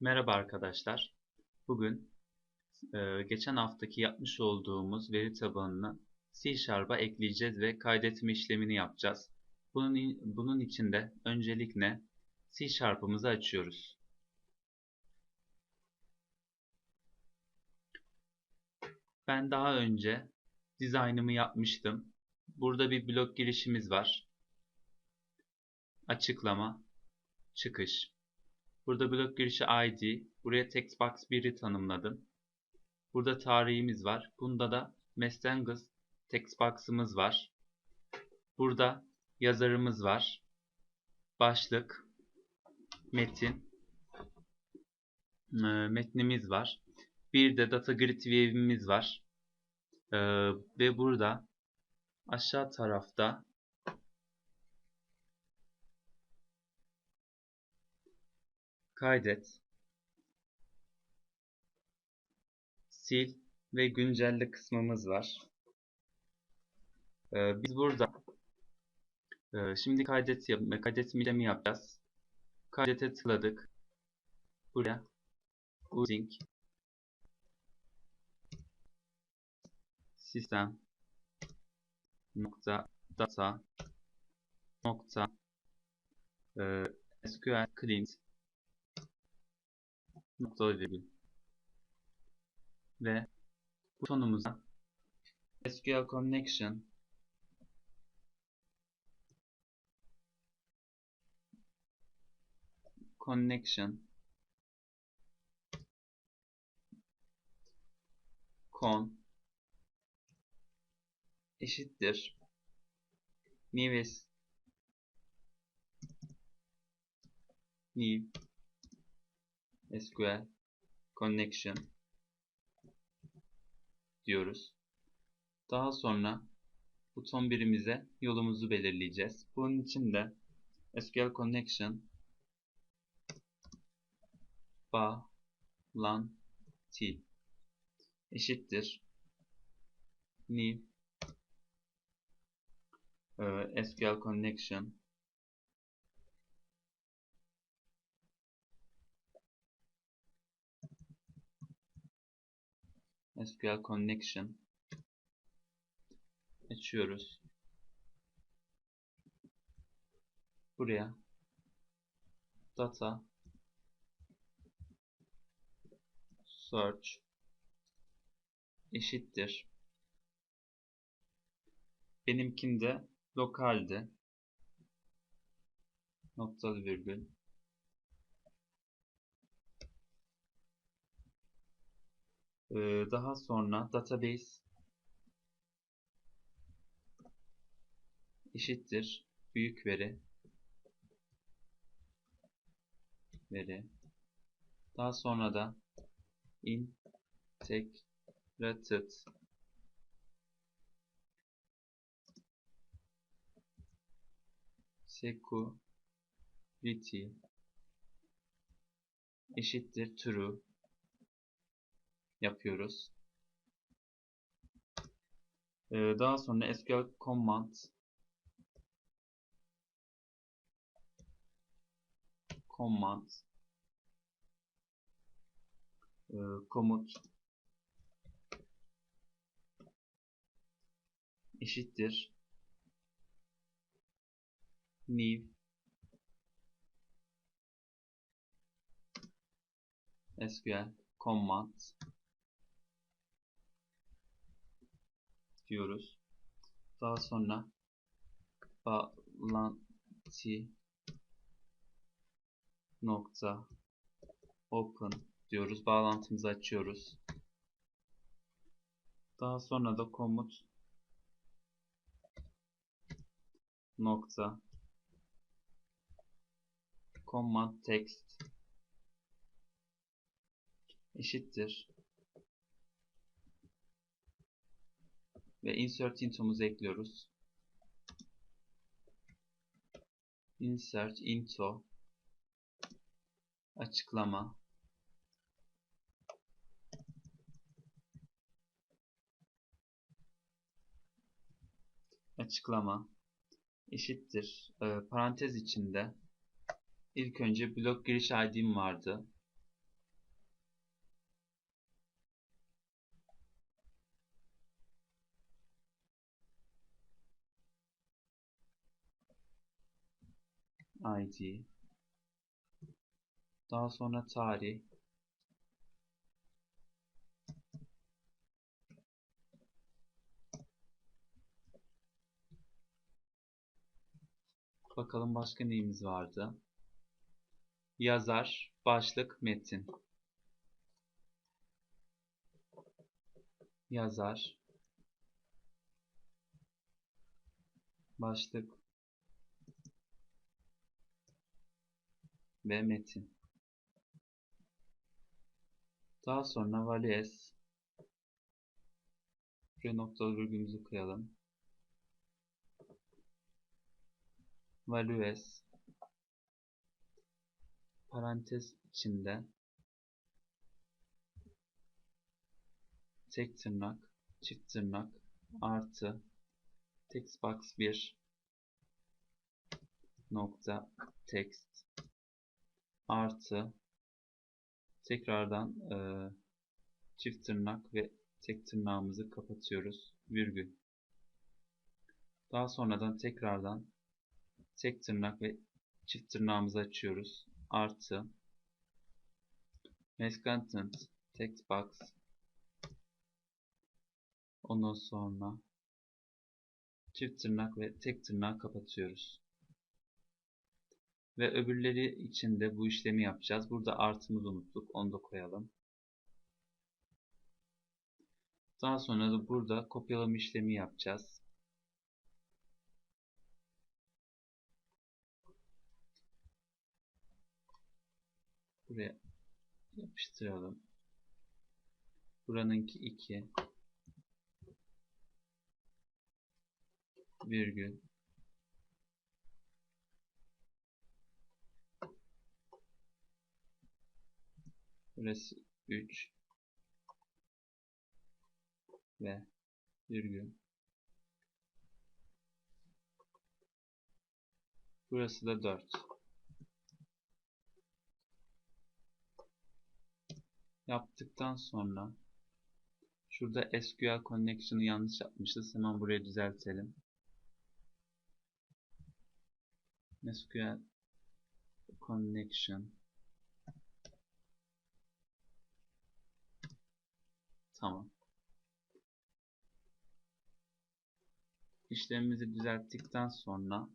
Merhaba arkadaşlar. Bugün e, geçen haftaki yapmış olduğumuz veri tabanını C Sharp'a ekleyeceğiz ve kaydetme işlemini yapacağız. Bunun, bunun için de öncelikle C Sharp'ımızı açıyoruz. Ben daha önce dizaynımı yapmıştım. Burada bir blok girişimiz var. Açıklama, çıkış. Burada blok girişi ID. Buraya textbox 1'i tanımladım. Burada tarihimiz var. Bunda da Mestengers textbox'ımız var. Burada yazarımız var. Başlık, metin, e, metnimiz var. Bir de data grid view'imiz var. Ee, ve burada aşağı tarafta kaydet, sil ve güncelle kısmımız var. Ee, biz burada e, şimdi kaydet kaydetme işlemi yapacağız. Kaydete tıkladık. Buraya. Using sistem. Nokta data. Nokta. E, SQL client nokta virgül ve butonumuza SQL connection connection con eşittir new new SQL connection diyoruz. Daha sonra buton birimize yolumuzu belirleyeceğiz. Bunun için de SQL connection bağlantı eşittir new SQL connection SQL connection açıyoruz. Buraya data search eşittir. Benimkinde lokaldi. Noktalı virgül. Ee, daha sonra database eşittir büyük veri. Veri. Daha sonra da integrated. Security eşittir true yapıyoruz. Ee, daha sonra SQL command command e, komut eşittir. New. SQL command diyoruz. Daha sonra bağlantı nokta open diyoruz. Bağlantımızı açıyoruz. Daha sonra da komut nokta command text eşittir ve insert into'muzu ekliyoruz. Insert into. Açıklama. Açıklama. Eşittir. E, parantez içinde ilk önce blok giriş id'm vardı ID. Daha sonra tarih. Bakalım başka neyimiz vardı? Yazar, başlık, metin. Yazar, başlık ve metin. Daha sonra values Buraya noktalı virgülümüzü koyalım. Values parantez içinde tek tırnak, çift tırnak, artı textbox 1 nokta text artı tekrardan e, çift tırnak ve tek tırnağımızı kapatıyoruz. Virgül. Daha sonradan tekrardan tek tırnak ve çift tırnağımızı açıyoruz. Artı Mass Content Text Box Ondan sonra çift tırnak ve tek tırnağı kapatıyoruz. Ve öbürleri için de bu işlemi yapacağız. Burada artımızı unuttuk. Onu da koyalım. Daha sonra da burada kopyalama işlemi yapacağız. Buraya yapıştıralım. Buranınki 2 virgül Burası 3 ve virgül. Burası da 4. Yaptıktan sonra şurada SQL connection'ı yanlış yapmışız. Hemen buraya düzeltelim. SQL connection Tamam. İşlemimizi düzelttikten sonra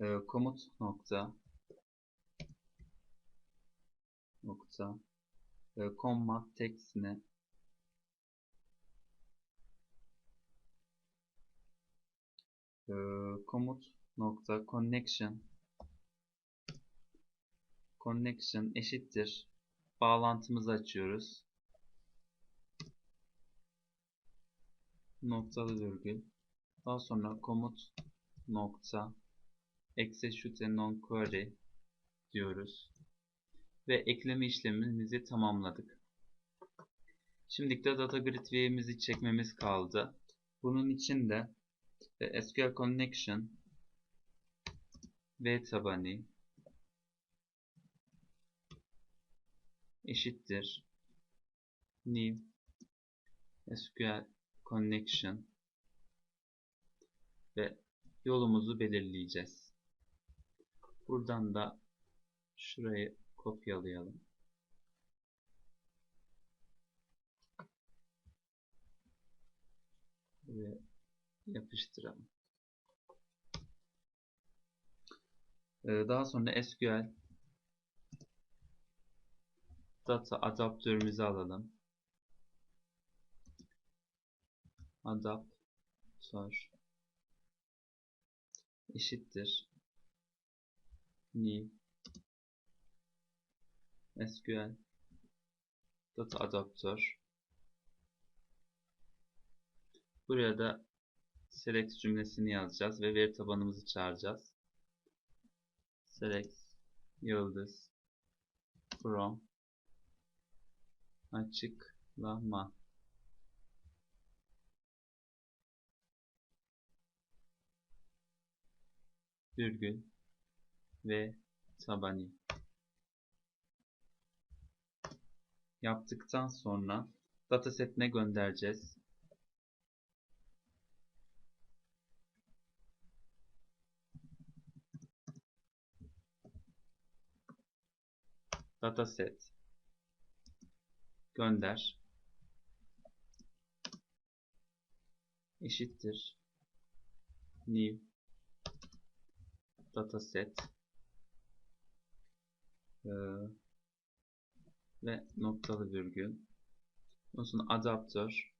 e, komut nokta nokta e, comma text'ine e, komut nokta connection connection eşittir bağlantımızı açıyoruz. Noktalı virgül. Daha sonra komut nokta execute non query diyoruz. Ve ekleme işlemimizi tamamladık. Şimdi de data grid view'imizi çekmemiz kaldı. Bunun için de e, SQL connection v tabanı eşittir new SQL connection ve yolumuzu belirleyeceğiz. Buradan da şurayı kopyalayalım. Ve yapıştıralım. Ee, daha sonra SQL data adaptörümüzü alalım. Adaptör eşittir. New SQL data adaptör. Buraya da select cümlesini yazacağız ve veri tabanımızı çağıracağız. Select yıldız from açıklama virgül ve tabani yaptıktan sonra datasetine göndereceğiz. Dataset gönder. Eşittir. New dataset ee, ve noktalı virgül. Ondan sonra adaptör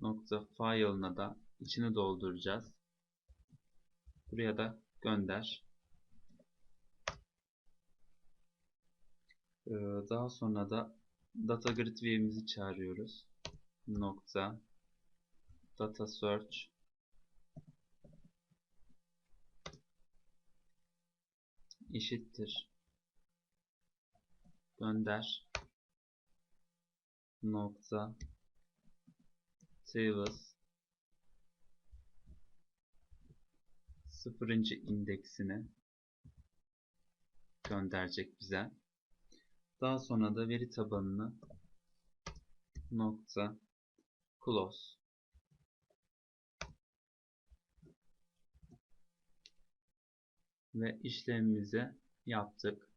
nokta file'ına da içini dolduracağız. Buraya da gönder. Daha sonra da data grid view'imizi çağırıyoruz. Nokta data search eşittir. Gönder. Nokta. Tables. Sıfırıncı indeksini gönderecek bize. Daha sonra da veri tabanını nokta. Close ve işlemimizi yaptık.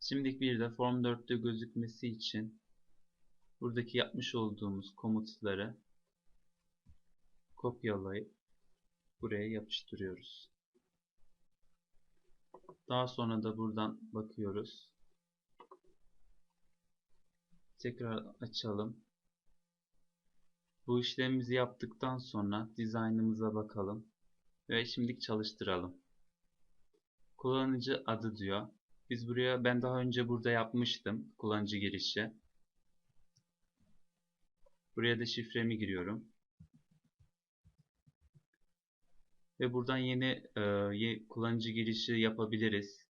Şimdilik bir de Form 4'te gözükmesi için buradaki yapmış olduğumuz komutları kopyalayıp buraya yapıştırıyoruz. Daha sonra da buradan bakıyoruz. Tekrar açalım. Bu işlemimizi yaptıktan sonra dizaynımıza bakalım ve şimdilik çalıştıralım. Kullanıcı adı diyor. Biz buraya ben daha önce burada yapmıştım kullanıcı girişi. Buraya da şifremi giriyorum. Ve buradan yeni e, kullanıcı girişi yapabiliriz.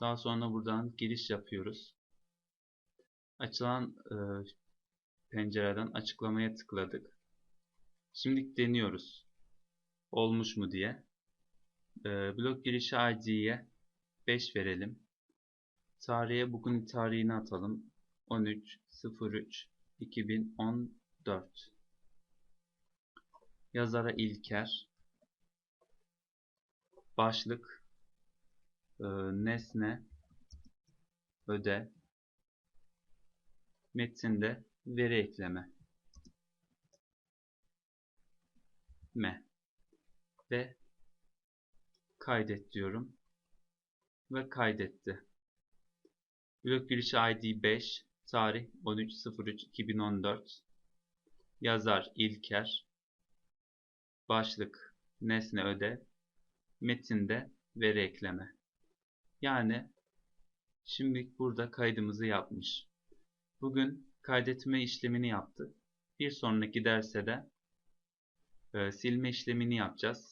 Daha sonra buradan giriş yapıyoruz. Açılan e, pencereden açıklamaya tıkladık. Şimdi deniyoruz. Olmuş mu diye. E, blok girişi ID'ye 5 verelim. Tarihe bugün tarihini atalım. 13 03 2014 Yazara İlker Başlık e, Nesne Öde Metinde veri ekleme me ve kaydet diyorum ve kaydetti. Blok girişi ID 5 Tarih 13.03.2014 Yazar İlker Başlık Nesne öde Metinde veri ekleme Yani şimdi burada kaydımızı yapmış. Bugün kaydetme işlemini yaptık. Bir sonraki derse de e, silme işlemini yapacağız.